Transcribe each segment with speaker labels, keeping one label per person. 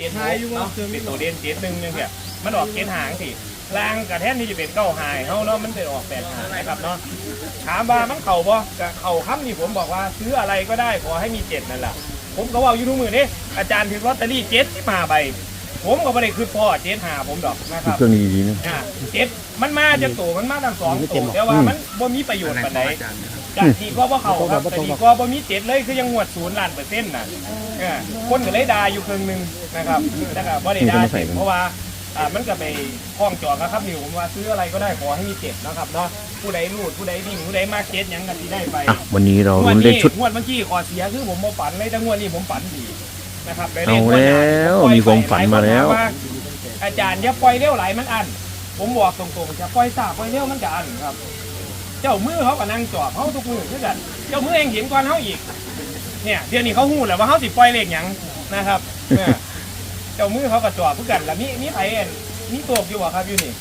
Speaker 1: เจ็ดหกเนาะเป็นตัวเด่นเจ็ดหนึ่งนึงเนี่ย มันออกเจ็ดหางสิลางกับแท่นที่จะเป็นเก้าหายเขาเนาะมันเป็นออกแปดหางนะครับเนาะถามว่ามันเข่าบ่กับเข่าค้ำนี่ผมบอกว่าซื้ออะไรก็ได้ขอให้มีเจ็ดนั่นแหละผมก็ว่าอยู่ทุกมือนี่อาจารย์ถือลอตเตอรี่เจ็ดที่มาใบผมก็ไม่ได้คือพ่อเจ็ดหาผมดอกนะครับ
Speaker 2: เครื่องนี้ดีๆนะ
Speaker 1: อ่าเจ็ดมันมาจากตัวมันมาทั้งสองตัวแต่ว่ามันบ่มีประโยชน์ปานใด จากที่ก็บ่เขาครับแต่ที่ก็บ่มีเจ็ดเลยคือยังงวดศูนย์ล้านเปอร์เซ็นต์น่ะเออคนก็เลยด่าอยู่ครึ่งหนึงนะครับแล้วก็บ่ได้ด่าเจ็ดเพราะว่าอ่ามันก็ไปคล้องจองนะครับนี่ผมว่าซื้ออะไรก็ได้ขอให้มีเจ็ดนะครับเนาะผู้ใดรูดผู้ใดวิ่งผู้ใดมาเจ็ดหยังก็สิได้ไป
Speaker 2: อะวันนี้เรา
Speaker 1: งวด
Speaker 2: ลุ้นเล
Speaker 1: นี้
Speaker 2: ขชุด
Speaker 1: งวดเมื่อกี้ขอเสียคือผมบ่ฝันเลยแต่งวดนี้ผมฝันดีนะครับได้เลข
Speaker 2: เอา
Speaker 1: งวดหน้
Speaker 2: แล้ว
Speaker 1: ผปล่อย
Speaker 2: มีความฝันมาแล้ว
Speaker 1: หยคนถว่าอาจารย์อย่าปล่อยเร็วไหลมันอัน ผมบอกตรงๆจะปล่อยซาปล่อยเร็วมันจะอันครับ เจ้ามือเขาก็นั่งจอบเขาทุกมือคือกันเจ้ามือเองเห็นก่อนเขาอีก เนี่ยเดี๋ยวนี้เขาหูแล้วว่าเขาสิปล่อยเลขหยังนะครับเนี่ยเจ้ามือเขาก็จอบเพื่อกันแล้วมีมีไผเอ็นมีตกอยู่บ่ครับอยู่นี่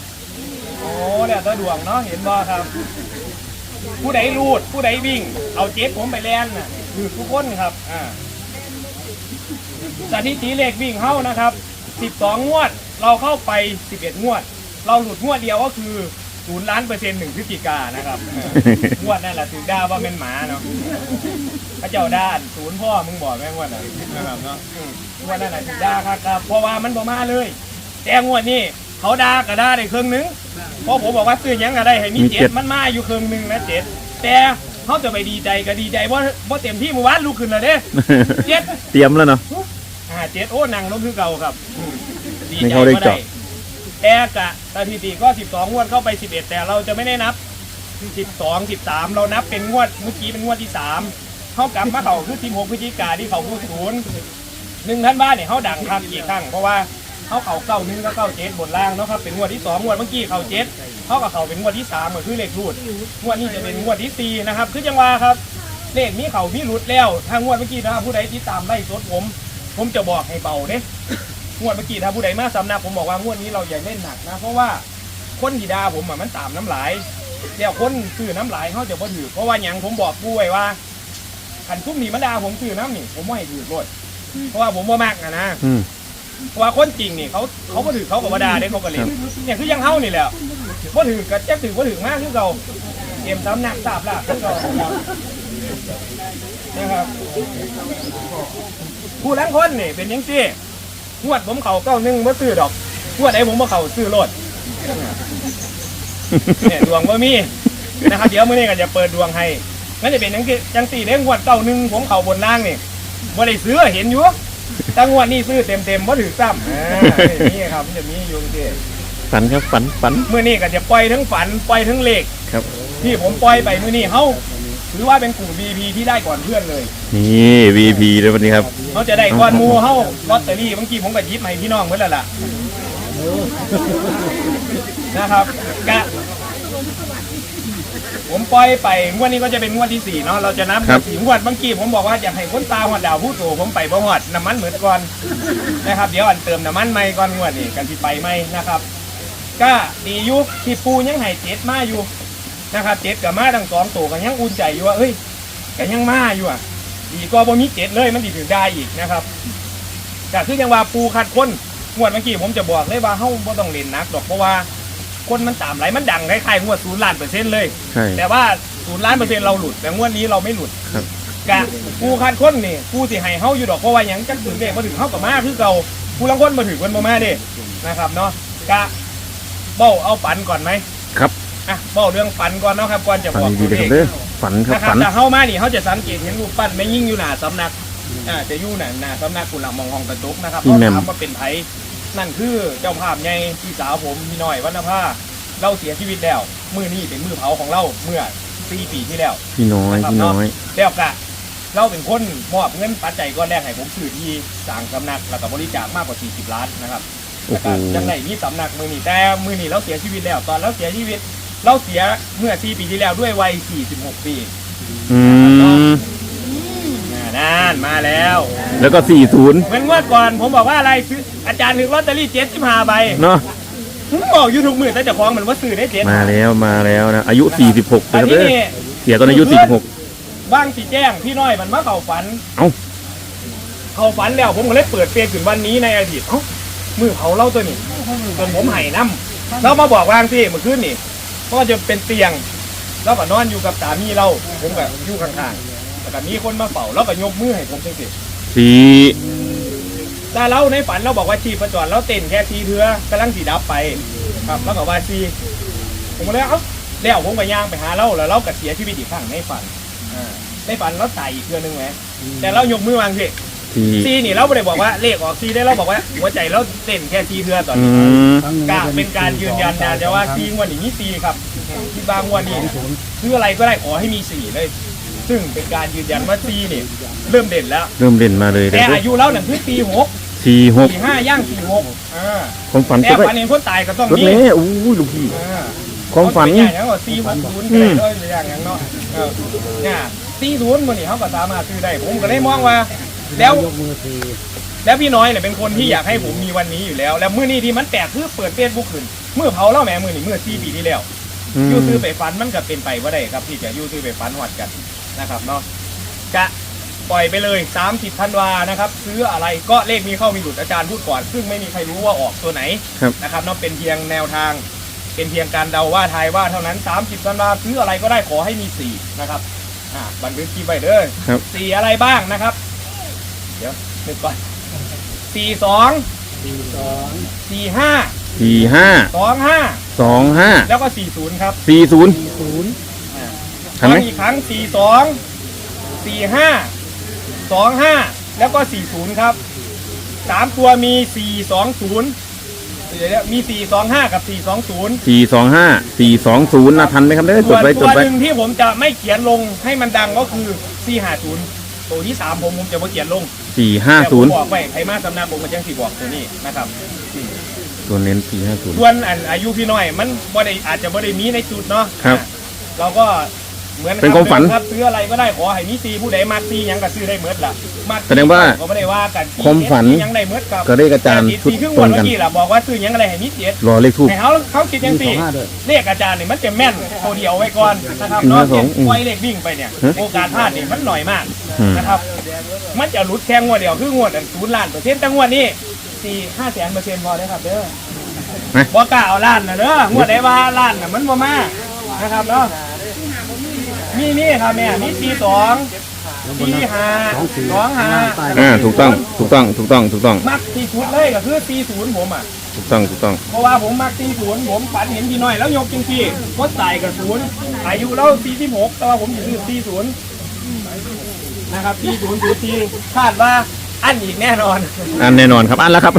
Speaker 1: โอ้แล้วแต่ดวงเนาะเห็นบ่ครับ ผู้ใดรูดผู้ใดวิ่ง เอาเจ็บผมไปแล่นน่ะคือทุกคนครับอ่าสถิติเลขวิ่งเข้านะครับ 12 งวด เราเข้าไป 11 งวด เราหลุดงวดเดียวก็คือ ศูนย์ล้านเปอร์เซ็นต์หนึ่งพฤศจิกายนนะครับเอองวดนั่นแหละถือด่าว่าเป็นหมาเนาะพระเจ้าด้านศูนย์พ่อมึงบอกแม่งวดน่ะนะครับเนาะอืมงวดนั่นแหละถือด่าครับครับเพราะว่ามันบ่มาเลย แต่งวดนี้เขาด่าก็ด่าได้ครึ่งหนึงเพราะผมบอกว่าซื้อหยังก็ได้ให้มี
Speaker 2: มี
Speaker 1: เจ็
Speaker 2: เจ็
Speaker 1: ด
Speaker 2: ด
Speaker 1: มันมาอยู่ครึ่งหนึงนะเจ็ดแต่เขาจะไปดีใจก็ดีใจว่าว่าเต็มที่เมื่อวานลูกขึ้นแล้วเด้เจ็ด
Speaker 2: เตรียมแล้วเนาะ
Speaker 1: อ่าเจ็ดโอ้นังลงคือเก่าครับอืมดี
Speaker 2: นี่
Speaker 1: ใจ
Speaker 2: เขาได้
Speaker 1: ก็
Speaker 2: เจาะ
Speaker 1: ได้แต่กะ สถิติก็ 12 งวดเข้าไป 11 แต่เราจะไม่ได้นับ 12 13 เรานับเป็นงวดเมื่อกี้เป็นงวดที่ 3เข้ากลับมาเขาคือ16พฤศจิกาที่เขาพูดศูนย์หนึ่งท่านบ้านเนี่ยเขาดังครับกี่ครั้งเพราะว่าเขาเข่าเก้าหนึ่งก็เก้าเจ็ดบนล่างเนาะครับเป็นงวดที่สองงวดเมื่อกี้เข่าเจ็ดเขากับเขาเป็นงวดที่สามก็คือเลขรูดงวดนี้จะเป็นงวดที่สี่นะครับคือจังหวะครับเลขนี้เขามีรุดแล้วทางงวดเมื่อกี้นะครับผู้ใดที่ตามไล่สดผม ผมจะบอกให้เบาเด้ งวดเมื่อกี้ถ้าผู้ใดมาสำนักผมบอกว่างวดนี้เราอย่าเล่นหนักนะ เพราะว่าคนที่ดาผมอะมันตามน้ำลายเดี๋ยวคนซื้อน้ำลายเขาจะบ่ถือเพราะว่าอย่างผมบอกผู้ไว้ว่าขันคุ้มหนีมันดาผมซื้อน้ำนี่ผมไม่ให้ถือรถเพราะว่าผมว่ามากนะนะ
Speaker 2: อืม
Speaker 1: เพราะว่าคนจริงนี่เขาเขาบ่ถือเขากับว่าดาเด้เขาก็เล่นเนี่ยคือยังเฮานี่แหละบ่ถือกับจะถือบ่ถือมากคือเราเกมซ้ำหนักสาบลาบคือเรานะครับผู้ล้างคนนี่เป็นยังซี่ง วดผมเขาเก้าหนึ่งมาซื้อดอกงวดไหนผมมาเขาซื้อรถเนี่ยดวงว่ามีนะครับเดี๋ยวมื้อนี้ก็จะเปิดดวงให้งั้นจะเป็นยังซี่จังสี่เด้งวดเก้าหนึ่งผมเขาบนล่างนี่บ่ได้ซื้อเห็นอยู่แต่งวดนี้ซื้อเต็มเต็มๆบ่ถือซ้ำอ่านี่ครับมันจะมีอยู่ที่
Speaker 2: ฝันครับฝันฝัน
Speaker 1: มื้อนี้ก็จะปล่อยทั้งฝันปล่อยทั้งเลข
Speaker 2: ครับ
Speaker 1: ที่ผมปล่อยไปมื้อนี้เฮา ถือว่าเป็นกลุ่ม VP ที่ได้ก่อนเพื่อนเลย
Speaker 2: นี่ VP เลยวันนี้ครับ
Speaker 1: เขาจะได้ก้อนหมูเฮาลอตเตอรี่บางทีผมก็หยิบให้พี่น้องเพิ่นแล้วล่ะนะครับกะผมปล่อยไปงวดนี้ก็จะเป็นงวดที่สี่เนาะเราจะนับ
Speaker 2: ครับ
Speaker 1: สี่งวดบางทีผมบอกว่าอยากให้คนตาหัวดาวผู้โตผมไปบ่หอดน้ำมันเหมือนก่อนนะครับ เดี๋ยวอันเติมน้ำมันใหม่ก่อนงวดนี้กันที่ไปใหม่นะครับ ก็ดีอยุคที่ปูยังให้เจ็ดมาอยู่ นะครับเจ็ดกับมาทั้งสองตัวกันยังอุ่นใจอยู่ว่าเอ้ยกันยังมาอยู่อะดีก็บ่มีเจ็ดเลยมันดีถึงได้อีกนะครับแต่คือยังว่าปูขัดคนงวดเมื่อกี้ผมจะบอกเลยว่าเฮาบ่ต้องเล่นหนักดอกเพราะว่าคนมันตามไหลมันดังคล้ายๆงวดศูนย์ล้านเปอร์เซ็นต์เลย
Speaker 2: ใช่
Speaker 1: แต่ว่าศูนย์ล้านเปอร์เซ็นต์เราหลุด แต่งวดนี้เราไม่หลุด
Speaker 2: ครับ
Speaker 1: กะปูขัดคนนี่ปูสิให้เฮาอยู่ดอกเพราะว่าหยังจักถึงเด้บ่ถึงเฮากับมาคือเก่าผู้ลังคนบ่ถึงเพิ่นบ่มาเด้นะครับเนาะกะเบ้าเอาฝันก่อนไหม
Speaker 2: ครับ
Speaker 1: อะเบ้าเรื่องฝันก่อนเนาะครับก่อนจะ
Speaker 2: ฝั
Speaker 1: บ
Speaker 2: น
Speaker 1: อก
Speaker 2: ดี
Speaker 1: ตัว
Speaker 2: ๆเลย
Speaker 1: เล
Speaker 2: ครับ
Speaker 1: ข
Speaker 2: เด้อฝันครับ
Speaker 1: นะครับ
Speaker 2: ฝัน
Speaker 1: แต่เข้ามานี่เขาจะสังเกตเห็นรูปปั้นไม่ยิ่งอยู่หน้าสำนักอ่าจะอยู่หน้าหน้าสำนักกุหลาบมองห้องกระจกนะครับ
Speaker 2: อี
Speaker 1: เขา
Speaker 2: แหม่ม
Speaker 1: ถามว่าเป็นไผนั่นคือเจ้าภาพใหญ่พี่สาวผมพี่น้อยวรรณภาเราเสียชีวิตแล้วมือนี้เป็นมือเผาของเราเมื่อสี่ปีที่แล้ว
Speaker 2: พี่น้อยพี่น้อย
Speaker 1: แล้วกะเราเป็นคนมอบเงินปัจจัยก้อนแรกให้ผมซื้อที่สร้างสำนักแล้วก็บริจาคมากกว่า 40 ล้านนะครับ
Speaker 2: โอ้
Speaker 1: แล้ว
Speaker 2: โห
Speaker 1: ก็ยังไงมีสำนักมือนี้แต่มือนี้เราเสียชีวิตแล้วตอนเราเสียชีวิต เราเสียเมื่อ4ปีที่แล้วด้วยวัย 46 ปี
Speaker 2: อืม
Speaker 1: อ่านั่นมาแล้ว
Speaker 2: แล้วก็สี่ศูนย์
Speaker 1: เหมือนเมื่อก่อนผมบอกว่าอะไรซื้ออาจารย์ถือลอตเตอรี่เจ็ดสิบห้าใบ
Speaker 2: เนาะ
Speaker 1: ผมบอกอยู่ทุกมือแต่เจะคล้าของเหมือนว่าซื้อได้เจ็ด
Speaker 2: มาแล้วมาแล้วนะอายุ 46
Speaker 1: แต่
Speaker 2: นะครับ
Speaker 1: ที่
Speaker 2: เด้อ
Speaker 1: นี่
Speaker 2: เสียตอนอายุ46
Speaker 1: บ้างสีแจ้งพี่น้อยมันมาเข่าฝัน
Speaker 2: เอ้า
Speaker 1: เขาฝันแล้วผมก็เลยเปิดเฟซขึ้นวันนี้ในอดีตเอ้ามือเขาเล่าตัวนี้จนผมไห้น้ำแล้วมาบอกว่าพี่เมื่อคืนนี่ ก็จะเป็นเตียงแล้วก็นอนอยู่กับสามีเราผมก็อยู่ข้างๆแล้วก็มีคนมาเป่าแล้วก็ยกมือให้ผมจังสิ
Speaker 2: สี่
Speaker 1: แต่เราในฝันเราบอกว่าชีพจรเราเต้นแค่ทีเทือกำลังสีดับไปครับแล้วก็ว่าซีผมก็เลยเอ้าแล้วผมก็ย่างไปหาเราแล้วเราก็เสียชีวิตอีกครั้งในฝันอ่าในฝันเราตายอีกเทือนึงไหมแต่เรายกมือวางสิ
Speaker 2: สี่
Speaker 1: ซีนี่เราไม่ได้บอกว่าเลขออกซีได้เราบอกว่า หัวใจเราเต้นแค่ทีเทือตอน
Speaker 2: อื
Speaker 1: นี้
Speaker 2: ม
Speaker 1: กะเป็นการยืนยันนะแต่ว่าซีงวันนี้มีซีครับที่บางวันนี้ซื้ออะไรก็ได้ขอให้มีสี่เลย ซึ่งเป็นการยืนยันว่าซีนี่เริ่มเด่นแล้ว
Speaker 2: เริ่มเด่นมาเลย
Speaker 1: แต่อายุเราหนึ่งคือปีหก
Speaker 2: สี่หก
Speaker 1: สี่ห้าย่างสี่หกอ่า
Speaker 2: ความฝัน
Speaker 1: แต่
Speaker 2: ก็ได้
Speaker 1: ฝันเห็นคนตายก็ต้อง
Speaker 2: รถ
Speaker 1: มี
Speaker 2: เมย์อู้ยลูกพี่
Speaker 1: อ่า
Speaker 2: ความฝัน
Speaker 1: เขาจะใหญ่แล้วก็สี่หกศูนย์ก็ได้เลยอย่างอย่างเนาะเออเนี่ยสี่ศูนย์มันนี่เขาก็สามารถซื้อได้ผมก็เลยมองว่า แล้ว
Speaker 3: ยกมือสี่
Speaker 1: แล้วพี่น้อยเนี่ยเป็นคนที่อยากให้ผมมีวันนี้อยู่แล้ว แล้วมื้อนี้ที่มันแปลกคือเปิดเฟซบุ๊กขึ้นเมื่อเผาเล่าแหม่มือนี่เมื่อสี่ปีที่แล้ว
Speaker 2: อืม
Speaker 1: ยูซื้อไปฟันมันก็เป็นไปว่าได้ครับที่จะยูซื้อไปฟันหวัดกันนะครับเนาะจะปล่อยไปเลย 30ธันวานะครับซื้ออะไรก็เลขมีเข้ามีหลุดอาจารย์พูดก่อน ซึ่งไม่มีใครรู้ว่าออกตัวไหน
Speaker 2: ครับ
Speaker 1: นะครับเนาะเป็นเพียงแนวทาง เป็นเพียงการเดาว่าทายว่าเท่านั้น 30ธันวาซื้ออะไรก็ได้ขอให้มีสี่นะครับอ่าบันทึกคลิปไว้เด้อ
Speaker 2: ครับ
Speaker 1: สี่อะไรบ้างนะครับ เดี๋ยวนึกก่อนสี่สอง
Speaker 3: สี่สอง
Speaker 1: สี่ห้า
Speaker 2: สี่ห้า
Speaker 1: สองห้า
Speaker 2: สองห้า
Speaker 1: แล้วก็สี่ศูนย์ครับ
Speaker 2: สี่ศูนย์
Speaker 3: สี่ศูนย์
Speaker 2: ทันไหม
Speaker 1: ย้อนอีกครั้งสี่สองสี่ห้าสองห้าแล้วก็สี่ศูนย์ครับสามตัวมีสี่สองศูนย์เดี๋ยวๆมีสี่สองห้ากับสี่สองศูนย์
Speaker 2: สี่สองห้าสี่สองศูนย์นะทันไหมครับเด้อจ
Speaker 1: ส่
Speaker 2: ด
Speaker 1: วน
Speaker 2: ไว้จ
Speaker 1: ตั
Speaker 2: ด
Speaker 1: ว
Speaker 2: ไว้
Speaker 1: หนึ่งที่ผมจะไม่เขียนลงให้มันดังก็คือสี่ห้าศูนย์ ตัวที่สามผมผมจะไม่เขียนลง
Speaker 2: สี่ห้า
Speaker 1: แต่ผ
Speaker 2: ศู
Speaker 1: ม
Speaker 2: นย์
Speaker 1: บอกไว้ใครมาสำนักผมมันจังสี่บอกตัวนี้นะครับ
Speaker 2: ตัวเน้นสี่ห้าศูนย์
Speaker 1: ส่วนอันอายุพี่น้อยมันบ่ได้อาจจะบ่ได้มีในจุดเนาะ
Speaker 2: ครับ
Speaker 1: อะเราก็ เหมือน
Speaker 2: เป็นความฝัน
Speaker 1: ครับซื้ออะไรก็ได้ขอให้มีซีผู้ใดมักซีหยังก็ซื้อได้เมิดล่ะมัก
Speaker 2: แสดงว่า
Speaker 1: ก็ไม่ได้ว่ากัน
Speaker 2: ความฝัน
Speaker 1: ซียังได้เมิดครับ
Speaker 2: ก็เลขอาจารย์
Speaker 1: แต่ซีครึ่ง
Speaker 2: ตร
Speaker 1: วัน
Speaker 2: งกัน
Speaker 1: เมื่อกี้ล่ะบอกว่าซื้อหยังอะไรให้มีเจ็ด
Speaker 2: รอเลขทูบ
Speaker 1: ให้เขาเขาคิดยัง
Speaker 3: มีส
Speaker 1: สี่
Speaker 3: องห้าด้วย
Speaker 1: เลขอาจารย์เนี่ยมันจะแม่นตัวเดียวไว้ก่อนนะครับ
Speaker 2: อืม
Speaker 1: เนาะ
Speaker 2: ครับผมอืม
Speaker 1: ปล่อยเลขวิ่งไปเนี่ย
Speaker 2: ฮะ
Speaker 1: โอกาสพลาดเนี่ยมันหน่อยมาก
Speaker 2: อืม
Speaker 1: นะครับ มันจะหลุดแค่งวดเดียวคืองวดอันศูนย์ล้านเปอร์เซ็นต์แต่งวดนี้สี่ห้าแสนเปอร์เซ็นต์พอได้ครับเด้อ
Speaker 2: นะ
Speaker 1: บ่กล้าเอาล้านนะเด้องวดไหนว่าล้านน่ะมันบ่มานะครับเนาะ มีนี่ครับแม่มีสี่สองสี่ห้าสองห้า
Speaker 2: อ่าถูกต้องถูกต้องถูกต้องถูกต้อง
Speaker 1: มักที่สุดเลยก็คือสี่ศูนย์ผมอะ
Speaker 2: ถูกต้องถูกต้อง
Speaker 1: เพราะว่าผมมักสี่ศูนย์ผมฝันเห็นพี่น้อยแล้วยกจริงที่ก็ตายกับศูนย์อายุเราสี่สิบหกแต่ว่าผมอยู่ที่สี่ศูนย์นะครับสี่ศูนย์ศูนย์ที่คาดว่าอันอีกแน่นอน
Speaker 2: อันแน่นอนครับอันแล้วครับ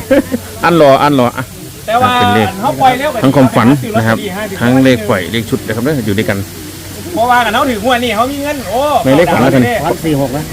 Speaker 2: อันรออันรออะ
Speaker 1: แต่ว่า
Speaker 2: เป็นเลข
Speaker 1: เขาปล่อยแล้วก็
Speaker 2: ทั้งความฝันนะครับ
Speaker 1: ซื้อลอตตอ
Speaker 2: ทั้งเลขปล่อยเลขชุดนะครับเด้ออยู่ด้วยกัน
Speaker 1: เพราะว่ากันเขาถือหัวดนี่เขามีเงินโอ้
Speaker 2: ไม่เลขฝันแล้วกัน
Speaker 3: วัดสี่หกนะ